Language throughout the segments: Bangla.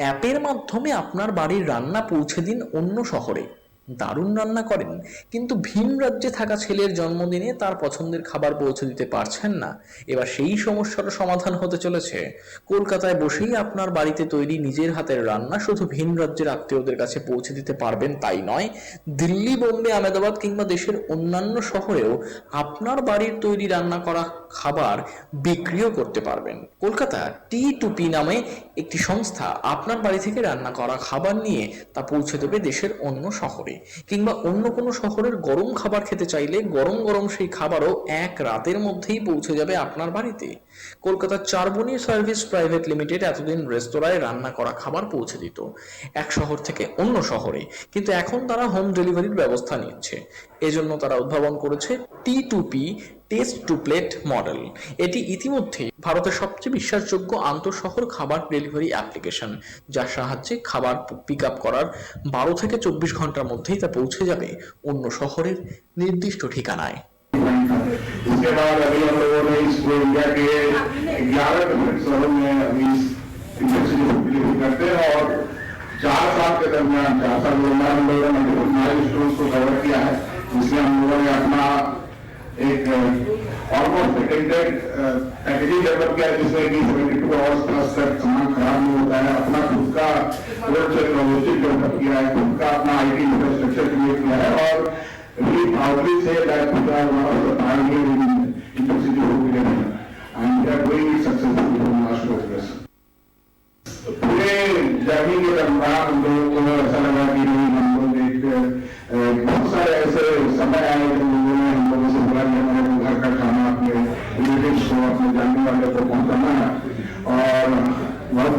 অ্যাপের মাধ্যমে আপনার বাড়ির রান্না পৌঁছে দিন অন্য শহরে। দারুণ রান্না করেন, কিন্তু ভিন রাজ্যে থাকা ছেলের জন্মদিনে তার পছন্দের খাবার পৌঁছে দিতে পারছেন না। এবার সেই সমস্যার সমাধান হতে চলেছে। কলকাতায় বসেই আপনার বাড়িতে তৈরি নিজের হাতের রান্না শুধু ভিন রাজ্যের আত্মীয়দের কাছে পৌঁছে দিতে পারবেন তাই নয়, দিল্লি, বোম্বে, আহমেদাবাদ কিংবা দেশের অন্যান্য শহরেও আপনার বাড়ির তৈরি রান্না করা খাবার বিক্রিও করতে পারবেন। কলকাতা টি টু পি নামে একটি সংস্থা আপনার বাড়ি থেকে রান্না করা খাবার নিয়ে তা পৌঁছে দেবে দেশের অন্য শহরে। কিংবা অন্য কোনো শহরের গরম খাবার খেতে চাইলে গরম গরম সেই খাবারও এক রাতের মধ্যেই পৌঁছে যাবে আপনার বাড়িতে। কলকাতার চারবনি সার্ভিস প্রাইভেট লিমিটেড এতদিন রেস্তোরাঁয় রান্না করা খাবার পৌঁছে দিত। এক শহর থেকে অন্য শহরে। কিন্তু এখন তারা হোম ডেলিভারির ব্যবস্থা নিচ্ছে। এজন্য তারা উদ্ভাবন করেছে T to P test to plate model এটি ইতিমধ্যে ভারতের সবচেয়ে বিশ্বাসযোগ্য আন্তঃশহর খাবার ডেলিভারি অ্যাপ্লিকেশন যার সাহায্যে খাবার পিক আপ করার বারো থেকে চব্বিশ ঘন্টার মধ্যেই তা পৌঁছে যাবে অন্য শহরের নির্দিষ্ট ঠিকানায় इसके बाद अभी हम लोगों ने इस पूरे इंडिया के ग्यारह डिफरेंट शहरों में अभी इस इंडस्ट्री को डिलीवरी करते हैं और चार साल के दरमियान चार साल के दरमियान हम लोगों ने डिफरेंट माइल को कवर किया है जिसमें हम लोगों ने अपना एक ऑलमोस्ट पेटेंटेड पैकेजिंग डेवलप किया जिसमें कि सेवेंटी टू आवर्स प्लस तक सामान खराब नहीं होता है अपना खुद का टेक्नोलॉजी डेवलप किया है खुद का अपना आई टी इंफ्रास्ट्रक्चर क्रिएट किया है और से हमारा इंटरसिटी हो गया है एंड सक्सेसफुल लास्ट पूरे जर्नी के दौरान हम लोगों को ऐसा लगा कि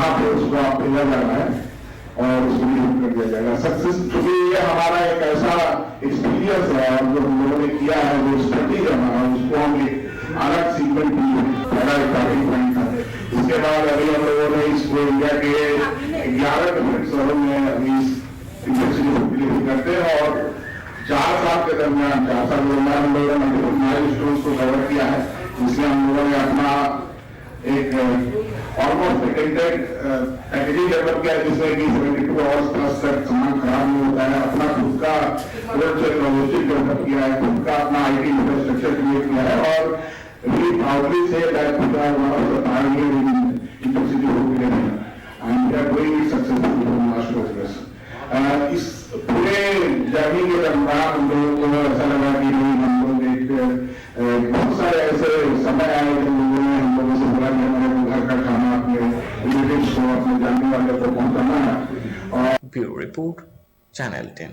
कहाँ पे उसको आप भेजा जा रहा है और उसको डिलीवर कर दिया जाएगा। सक्सेस क्योंकि ये हमारा एक ऐसा एक्सपीरियंस है और जो हम लोगों ने किया है, वो स्ट्रेटेजी है हमारा, उसको हम एक अलग सीक्वेंट की पहला एक स्टार्टिंग पॉइंट था। इसके बाद अभी हम लोगों ने इस पूरे इंडिया के ग्यारह शहरों में अभी इंडस्ट्री को डिलीवरी करते हैं और चार साल के दरमियान, चार साल के दरमियान हम लोगों ने डिफरेंट माइल को कवर किया है, जिसमें हम लोगों ने अपना एक ऑलमोस्ट पेटेंटेड पैकेजिंग डेवलप किया है जिसमें कि सेवेंटी टू आवर्स प्लस तक सामान खराब नहीं होता है अपना खुद का लॉजिस्टिक डेवलप किया है, खुद का अपना आईटी इंफ्रास्ट्रक्चर क्रिएट किया है और really proudly say that we are one of the pioneer in home delivery and we are doing it successfully from last two years. इस पूरे जर्नी के दौरान हम लोगों को ऐसा लगा कि हम लोग एक बहुत सारे ऐसे समय आए रिलेटिव्स को अपने जानने वाले को पहुंचाना है और ব্যুরো রিপোর্ট চ্যানেল টেন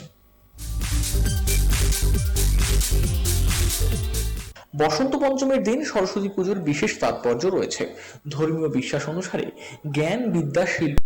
বসন্ত পঞ্চমীর দিন সরস্বতী পুজোর বিশেষ তাৎপর্য রয়েছে ধর্মীয় বিশ্বাস অনুসারে জ্ঞান বিদ্যা শিল্প